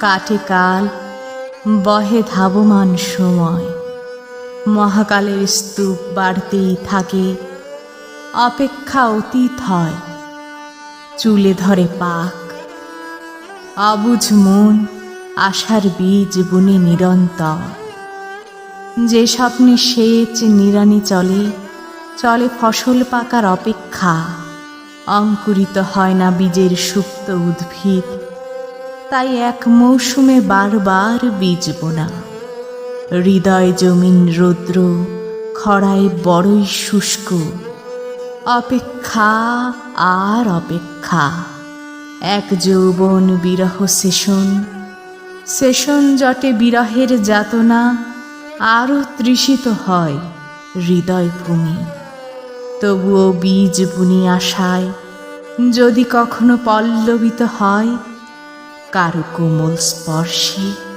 কাটে কাল, বহে ধাবমান সময়। মহাকালের স্তূপ বাড়তেই থাকে, অপেক্ষা অতীত হয়, চুলে ধরে পাক। অবুঝ মন, আশার বীজ বুনে নিরন্তর। যে স্বপ্নে সেচ নিরানি চলে চলে ফসল পাকার অপেক্ষা। অঙ্কুরিত হয় না বীজের সুপ্ত উদ্ভিদ তাই এক মৌসুমে বারবার বীজ বোনা। হৃদয় জমিন রৌদ্র, খরায় বড়ই শুষ্ক। অপেক্ষা আর অপেক্ষা। এক যৌবন বিরহ সেশন। সেশন জটে বিরহের যাতনা, আরও তৃষিত হয় হৃদয় ভূমি। তবুও বীজ বুনি আশায়, যদি কখনো পল্লবিত হয় কারও কোমল স্পর্শে